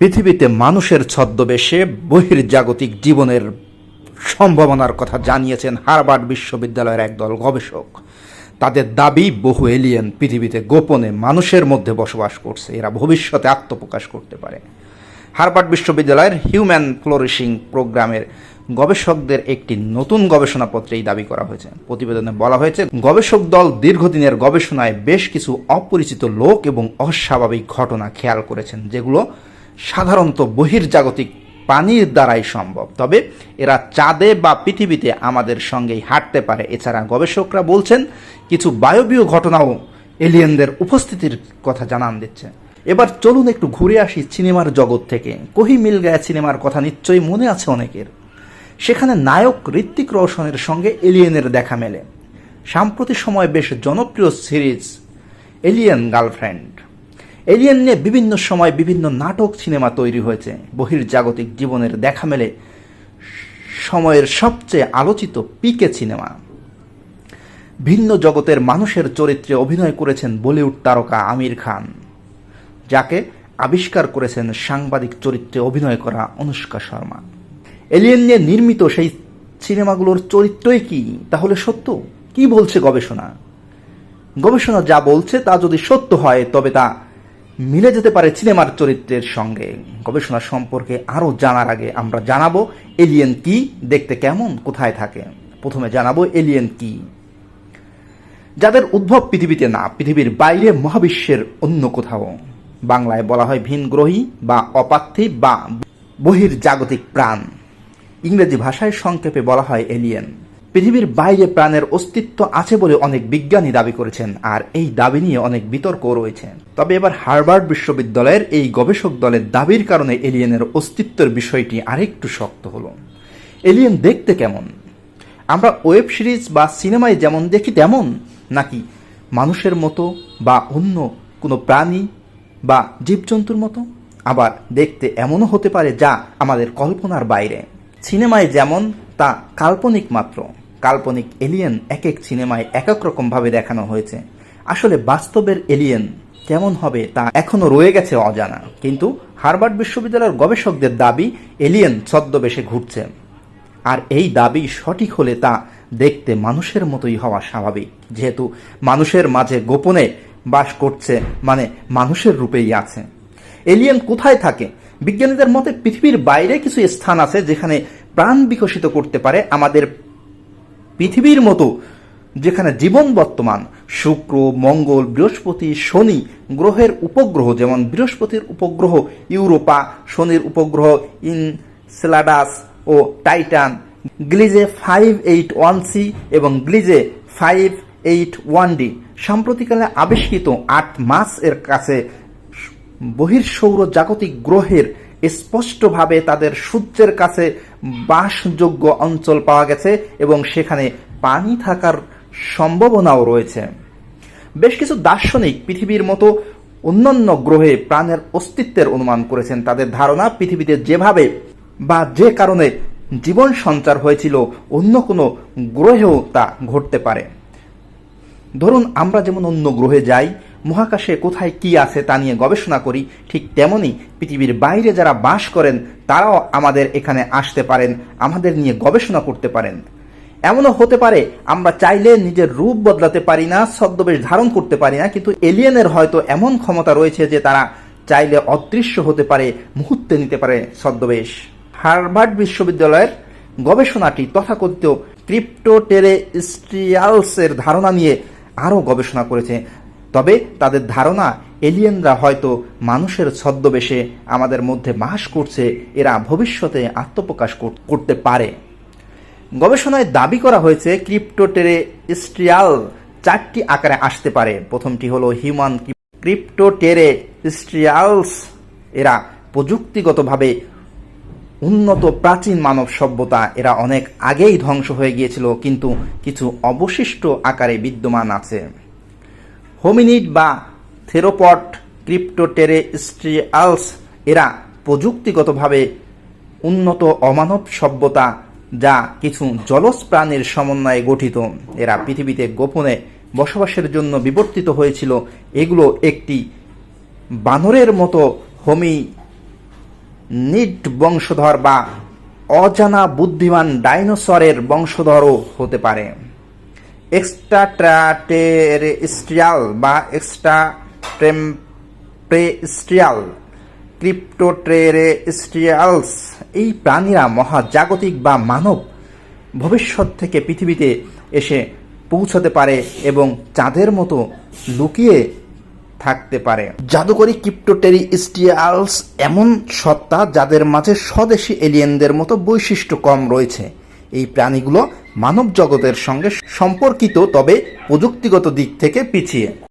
পৃথিবীতে মানুষের ছদ্মবেশে বহির্জাগতিক জীবনের সম্ভাবনার কথা জানিয়েছেন হার্ভার্ড বিশ্ববিদ্যালয়ের একদল গবেষক। তাদের দাবি, বহু এলিয়েন পৃথিবীতে গোপনে মানুষের মধ্যে বসবাস করছে। এরা ভবিষ্যতে আত্মপ্রকাশ করতে পারে। হার্ভার্ড বিশ্ববিদ্যালয়ের হিউম্যান ফ্লোরিশিং প্রোগ্রামের গবেষকদের একটি নতুন গবেষণাপত্রে এই দাবি করা হয়েছে। প্রতিবেদনে বলা হয়েছে, গবেষক দল দীর্ঘদিনের গবেষণায় বেশ কিছু অপরিচিত লোক এবং অস্বাভাবিক ঘটনা খেয়াল করেছেন, যেগুলো সাধারণত বহির্জাগতিক পানির দ্বারাই সম্ভব। তবে এরা চাঁদে বা পৃথিবীতে আমাদের সঙ্গেই হাঁটতে পারে। এছাড়া গবেষকরা বলছেন, কিছু বায়বীয় ঘটনাও এলিয়েনদের উপস্থিতির কথা জানান দিচ্ছে। এবার চলুন একটু ঘুরে আসি সিনেমার জগৎ থেকে। কহি মিল গায়া সিনেমার কথা নিশ্চয়ই মনে আছে অনেকের। সেখানে নায়ক ঋত্বিক রোশনের সঙ্গে এলিয়েনের দেখা মেলে। সাম্প্রতিক সময় বেশ জনপ্রিয় সিরিজ এলিয়েন গার্লফ্রেন্ড। এলিয়েন নিয়ে বিভিন্ন সময় বিভিন্ন নাটক সিনেমা তৈরি হয়েছে। বহির্জাগতিক জীবনের দেখা মেলে। সময়ের সবচেয়ে আলোচিত পিকে সিনেমা। ভিন্ন জগতের মানুষের চরিত্রে অভিনয় করেছেন বলিউড তারকা আমির খান, যাকে আবিষ্কার করেছেন সাংবাদিক চরিত্রে অভিনয় করা অনুষ্কা শর্মা। এলিয়েন নিয়ে নির্মিত সেই সিনেমাগুলোর চরিত্রই কি? তাহলে সত্য? কি বলছে গবেষণা? গবেষণা যা বলছে তা যদি সত্য হয়, তবে তা মিলে যেতে পারে সিনেমার চরিত্রের সঙ্গে। গবেষণা সম্পর্কে আরও জানার আগে আমরা জানাব, এলিয়েন কি, দেখতে কেমন, কোথায় থাকে? প্রথমে জানাব, এলিয়েন কি? যাদের উদ্ভব পৃথিবীতে না, পৃথিবীর বাইরে মহাবিশ্বের অন্য কোথাও। বাংলায় বলা হয় ভিনগ্রহী বা অপার্থিব বা বহির্জাগতিক প্রাণ। ইংরেজি ভাষায় সংক্ষেপে বলা হয় এলিয়েন। পৃথিবীর বাইরে প্রাণের অস্তিত্ব আছে বলে অনেক বিজ্ঞানী দাবি করেছেন, আর এই দাবি নিয়ে অনেক বিতর্ক রয়েছে। তবে এবার হার্ভার্ড বিশ্ববিদ্যালয়ের এই গবেষক দলের দাবির কারণে এলিয়েনের অস্তিত্বের বিষয়টি আরেকটু শক্ত হলো। এলিয়েন দেখতে কেমন? আমরা ওয়েব সিরিজ বা সিনেমায় যেমন দেখি তেমন, নাকি মানুষের মতো বা অন্য কোনো প্রাণী বা জীবজন্তুর মতো? আবার দেখতে এমনও হতে পারে যা আমাদের কল্পনার বাইরে। সিনেমায় যেমন, তা কাল্পনিক মাত্র। কাল্পনিক এলিয়েন এক এক সিনেমায় এক এক রকমভাবে দেখানো হয়েছে। আসলে বাস্তবের এলিয়েন কেমন হবে তা এখনও রয়ে গেছে অজানা। কিন্তু হার্ভার্ড বিশ্ববিদ্যালয়ের গবেষকদের দাবি এলিয়েন ছদ্মবেশে ঘুরছে। আর এই দাবি সঠিক হলে তা দেখতে মানুষের মতোই হওয়া স্বাভাবিক। যেহেতু মানুষের মাঝে গোপনে বাস করছে মানে মানুষের রূপেই আছে। এলিয়েন কোথায় থাকে? বিজ্ঞানীদের মতে পৃথিবীর বাইরে কিছু স্থান আছে যেখানে প্রাণ বিকশিত করতে পারে আমাদের পৃথিবীর মতো, যেখানে জীবন বর্তমান, শুক্র, মঙ্গল, বৃহস্পতি, শনি গ্রহের উপগ্রহ, যেমন বৃহস্পতির উপগ্রহ ইউরোপা, শনির উপগ্রহ ইনসেলাডাস ও Titan, Gliese five eight one c এবং Gliese five eight one d সাম্প্রতিককালে আবিষ্কৃত আট মাস এর কাছে বহির্সৌর জাগতিক গ্রহের স্পষ্টভাবে তাদের সূর্যের কাছে বাসযোগ্য অঞ্চল পাওয়া গেছে এবং সেখানে পানি থাকার সম্ভাবনাও রয়েছে। বেশ কিছু দার্শনিক পৃথিবীর মতো অন্যান্য গ্রহে প্রাণের অস্তিত্বের অনুমান করেছেন। তাদের ধারণা, পৃথিবীতে যেভাবে বা যে কারণে জীবন সঞ্চার হয়েছিল, অন্য কোনো গ্রহেও তা ঘটতে পারে। ধরুন, আমরা যেমন অন্য গ্রহে যাই মহাকাশে কোথায় কি আছে তা নিয়ে গবেষণা করি, ঠিক তেমনি পৃথিবীর বাইরে যারা বাস করেন, তারাও আমাদের এখানে আসতে পারেন, আমাদের নিয়ে গবেষণা করতে পারেন। এমনও হতে পারে, আমরা চাইলে নিজের রূপ বদলাতে পারি না, ছদ্মবেশ ধারণ করতে পারি না, কিন্তু এলিয়েনের হয়তো এমন ক্ষমতা রয়েছে যে তারা চাইলে অদৃশ্য হতে পারে, মুহূর্তে নিতে পারে ছদ্মবেশ। হার্ভার্ড বিশ্ববিদ্যালয়ের গবেষণাটি তথাকথিত ক্রিপ্টোটেরেস্ট্রিয়ালসের ধারণা নিয়ে আরও গবেষণা করেছে। তবে তাদের ধারণা এলিয়েনরা হয়তো মানুষের ছদ্মবেশে আমাদের মধ্যে বাস করছে, এরা ভবিষ্যতে আত্মপ্রকাশ করতে পারে। গবেষণায় দাবি করা হয়েছে ক্রিপ্টোটেরেস্ট্রিয়াল চারটি আকারে আসতে পারে। প্রথমটি হলো হিউম্যান ক্রিপ্টোটেরেস্ট্রিয়ালস। এরা প্রযুক্তিগতভাবে উন্নত প্রাচীন মানব সভ্যতা। এরা অনেক আগেই ধ্বংস হয়ে গিয়েছিল, কিন্তু কিছু অবশিষ্ট আকারে বিদ্যমান আছে। হোমিনিড বা থেরোপট, ক্রিপ্টোটেরেস্ট্রিয়ালস এরা প্রযুক্তিগতভাবে উন্নত অমানব সভ্যতা যা কিছু জলজ প্রাণীর সমন্বয়ে গঠিত। এরা পৃথিবীতে গোপনে বসবাসের জন্য বিবর্তিত হয়েছিল। এগুলো একটি বানরের মতো হোমি নিট বংশধর বা অজানা বুদ্ধিমান ডাইনোসরের বংশধরও হতে পারে। এক্সট্রাটেরেস্ট্রিয়াল বা এক্সট্রা টেম্প্রেস্ট্রিয়াল ক্রিপ্টোট্রেরেস্ট্রিয়ালস এই প্রাণীরা মহাজাগতিক বা মানব ভবিষ্যৎ থেকে পৃথিবীতে এসে পৌঁছতে পারে এবং চাঁদের মতো লুকিয়ে থাকতে পারে। জাদুকরী ক্রিপ্টোটেরিস্টিয়ালস এমন সত্তা যাদের মাঝে স্বদেশী এলিয়েনদের মতো বৈশিষ্ট্য কম রয়েছে। এই প্রাণীগুলো মানব জগতের সঙ্গে সম্পর্কিত তবে প্রযুক্তিগত দিক থেকে পিছিয়ে।